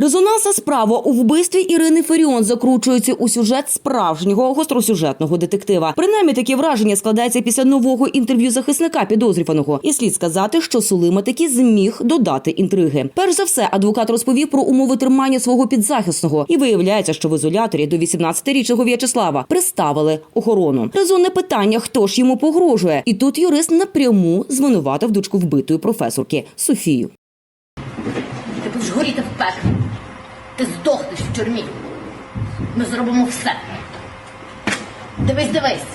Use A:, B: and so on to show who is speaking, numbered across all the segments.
A: Резонансна справа у вбивстві Ірини Феріон закручується у сюжет справжнього гостросюжетного детектива. Принаймні таке враження складається після нового інтерв'ю захисника підозрюваного. І слід сказати, що Сулима таки зміг додати інтриги. Перш за все, адвокат розповів про умови тримання свого підзахисного, і виявляється, що в ізоляторі до 18-річного В'ячеслава приставили охорону. Резонне питання, хто ж йому погрожує, і тут юрист напряму звинуватив дочку вбитої професорки Софію.
B: Ти будеш горіти в пеклі. Ти здохнеш в тюрмі. Ми зробимо все. Дивись, дивись.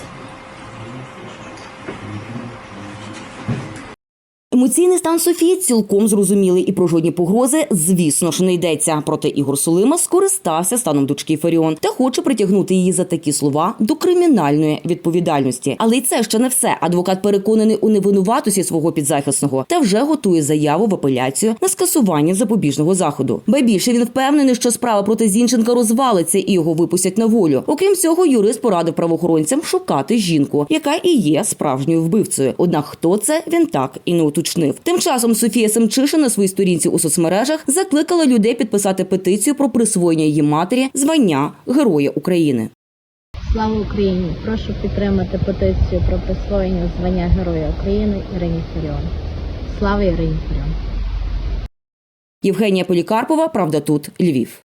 A: Емоційний стан Софії цілком зрозумілий і про жодні погрози, звісно ж, не йдеться. Проте Ігор Сулима скористався станом дочки Феріон та хоче притягнути її за такі слова до кримінальної відповідальності. Але й це ще не все. Адвокат переконаний у невинуватості свого підзахисного та вже готує заяву в апеляцію на скасування запобіжного заходу. Ба більше він впевнений, що справа проти Зінченка розвалиться і його випустять на волю. Окрім цього, юрист порадив правоохоронцям шукати жінку, яка і є справжньою вбивцею. Однак хто це він так і не уточнив. Тим часом Софія Семчиша на своїй сторінці у соцмережах закликала людей підписати петицію про присвоєння її матері звання Героя України.
C: Слава Україні! Прошу підтримати петицію про присвоєння звання Героя України Ірині Фаріон. Слава Ірині Фаріон!
A: Євгенія Полікарпова, правда, тут Львів.